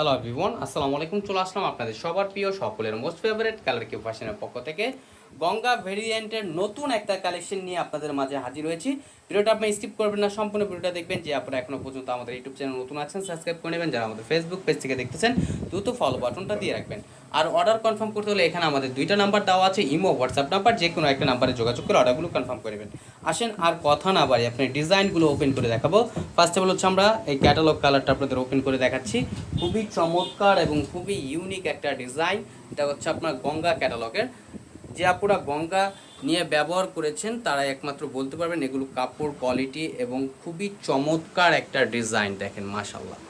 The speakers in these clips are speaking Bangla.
হ্যালো এভরিওয়ান আসসালামু আলাইকুম চলে আসলাম আপনাদের সবার প্রিয় সকলের মোস্ট ফেভারিট কালার কিউ ফ্যাশনের পক্ষ থেকে। গঙ্গা ভেরিয়েন্টের নতুন একটা কালেকশন নিয়ে আপনাদের মাঝে হাজির হয়েছি। ভিডিওটা আপনি স্কিপ করবেন না, সম্পূর্ণ ভিডিওটা দেখবেন যে আপনারা এখনও পর্যন্ত আমাদের ইউটিউব চ্যানেল নতুন আছেন সাবস্ক্রাইব করে নেবেন। যারা আমাদের ফেসবুক পেজ থেকে দেখতেছেন, দ্রুত ফলো বাটনটা দিয়ে রাখবেন। আর অর্ডার কনফার্ম করতে হলে এখানে আমাদের দুইটা নাম্বার দেওয়া আছে ইমো হোয়াটসঅ্যাপ নাম্বার যে কোনো একটা নাম্বারে যোগাযোগ করে অর্ডারগুলো কনফার্ম করে নেবেন। আসেন, আর কথা না বাড়ি আপনি ডিজাইনগুলো ওপেন করে দেখাবো। ফার্স্ট অফ অল হচ্ছে আমরা এই ক্যাটালগ কালারটা আপনাদের ওপেন করে দেখাচ্ছি। খুবই চমৎকার এবং খুবই ইউনিক একটা ডিজাইন এটা হচ্ছে আপনার গঙ্গা ক্যাটালগের যে আপুরা গঙ্গা নিয়ে ব্যবহার করেছেন, তারা একমাত্র বলতে পারবেন এগুলো কাপড় কোয়ালিটি এবং খুবই চমৎকার একটা ডিজাইন দেখেন মাশাল্লাহ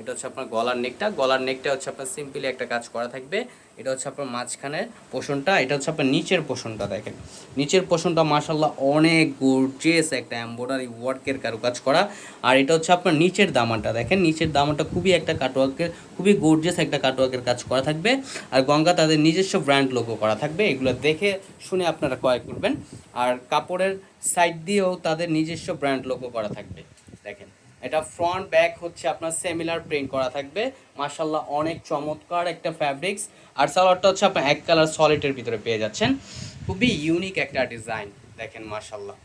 এটা হচ্ছে আপনার গলার নেকটা গলার নেকটা হচ্ছে আপনার সিম্পলি একটা কাজ করা থাকবে। এটা হচ্ছে আপনার মাঝখানের পোষণটা, এটা হচ্ছে আপনার নিচের পোষণটা দেখেন। নিচের পোষণটা মাসাল্লাহ অনেক গোর্জিয়াস একটা এম্ব্রয়ডারি ওয়ার্কের কারুকাজ করা। আর এটা হচ্ছে আপনার নিচের দামানটা দেখেন। নিচের দামানটা খুবই একটা কাটওয়ার্কের খুবই গোর্জিয়াস একটা কাটওয়ার্কের কাজ করা থাকবে। আর গঙ্গা তাদের নিজস্ব ব্র্যান্ড লোগো করা থাকবে। এগুলো দেখে শুনে আপনারা ক্রয় করবেন। আর কাপড়ের সাইড দিয়েও তাদের নিজস্ব ব্র্যান্ড লোগো করা থাকবে। এটা ফ্রন্ট ব্যাক হচ্ছে আপনার সেমিলার প্রিন্ট করা থাকবে। মাশাল্লাহ অনেক চমৎকার একটা ফ্যাব্রিক্স আর সালোয়ারটা হচ্ছে আপনার এক কালার সলিডের ভিতরে পেয়ে যাচ্ছেন। খুবই ইউনিক একটা ডিজাইন দেখেন মাশাল্লাহ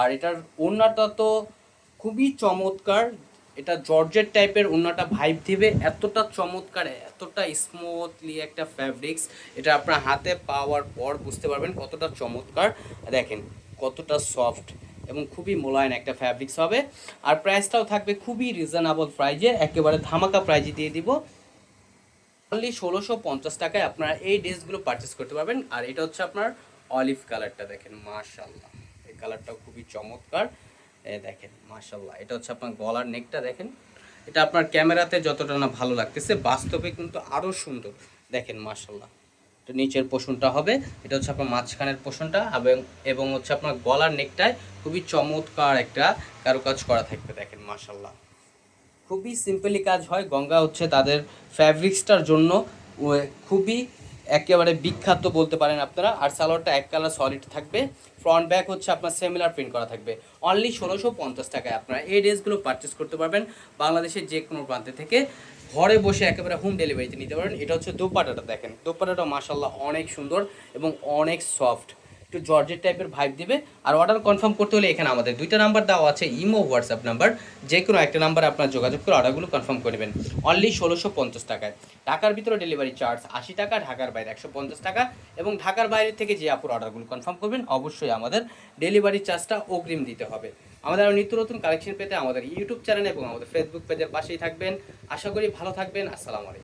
আর এটার ওড়নাটা তো খুবই চমৎকার। এটা জর্জেট টাইপের ওড়নাটা ভাইব দিবে। এতটা চমৎকার, এতটা স্মুথলি একটা ফ্যাব্রিক্স এটা আপনার হাতে পাওয়ার পর বুঝতে পারবেন কতটা চমৎকার। দেখেন, কতটা সফট এবং খুবই মোলায়েম একটা ফ্যাব্রিক্স হবে। আর প্রাইসটাও থাকবে খুবই রিজনেবল প্রাইজে একেবারে ধামাকা প্রাইজে দিয়ে দিব। অনলি ষোলোশো পঞ্চাশ টাকায় আপনারা এই ড্রেসগুলো পারচেস করতে পারবেন। আর এটা হচ্ছে আপনার অলিভ কালারটা দেখেন মাশাল্লাহ এই কালারটাও খুবই চমৎকার। দেখেন মাশাল্লাহ এটা হচ্ছে আপনার গলার নেকটা দেখেন। এটা আপনার ক্যামেরাতে যতটা না ভালো লাগতেছে, বাস্তবে কিন্তু আরও সুন্দর। দেখেন মাশাল্লাহ নিচের পোষণটা হবে। এটা হচ্ছে আপনার মাঝখানের পোষণটা এবং হচ্ছে আপনার গলার নেকটায় খুবই চমৎকার একটা কারুকাজ করা থাকবে দেখেন মাশাল্লাহ খুবই সিম্পলি কাজ হয়। গঙ্গা হচ্ছে তাদের ফ্যাব্রিক্সটার জন্য খুবই একেবারে বিখ্যাত বলতে পারেন আপনারা। আর সালোয়ারটা এক কালার সলিড থাকবে। ফ্রন্ট ব্যাক হচ্ছে আপনার সেমিলার প্রিন্ট করা থাকবে। অনলি ষোলোশো পঞ্চাশ টাকায় আপনারা এই ড্রেসগুলো পারচেস করতে পারবেন বাংলাদেশের যে কোনো প্রান্তে থেকে। ঘরে বসে একেবারে হোম ডেলিভারিতে নিতে পারেন এটা হচ্ছে দোপাটাটা দেখেন। দোপাটাটা মাসাল্লাহ অনেক সুন্দর এবং অনেক সফট একটু জর্জেট টাইপের ভাইব দিবে। আর অর্ডার কনফার্ম করতে হলে এখানে আমাদের দুইটা নাম্বার দেওয়া আছে ইমো হোয়াটসঅ্যাপ নাম্বার যে কোনো একটা নাম্বারে আপনার যোগাযোগ করে অর্ডারগুলো কনফার্ম করে নেবেন। অনলি ষোলোশো পঞ্চাশ টাকায়। ঢাকার ভিতরে ডেলিভারি চার্জ আশি টাকা, ঢাকার বাইরে একশো পঞ্চাশ টাকা এবং ঢাকার বাইরে থেকে যে আপুর অর্ডারগুলো কনফার্ম করবেন, অবশ্যই আমাদের ডেলিভারি চার্জটা অগ্রিম দিতে হবে। আমাদের আরও নিত্য নতুন কালেকশন পেতে আমাদের ইউটিউব চ্যানেল এবং আমাদের ফেসবুক পেজের পাশেই থাকবেন। আশা করি ভালো থাকবেন। আসসালামু আলাইকুম।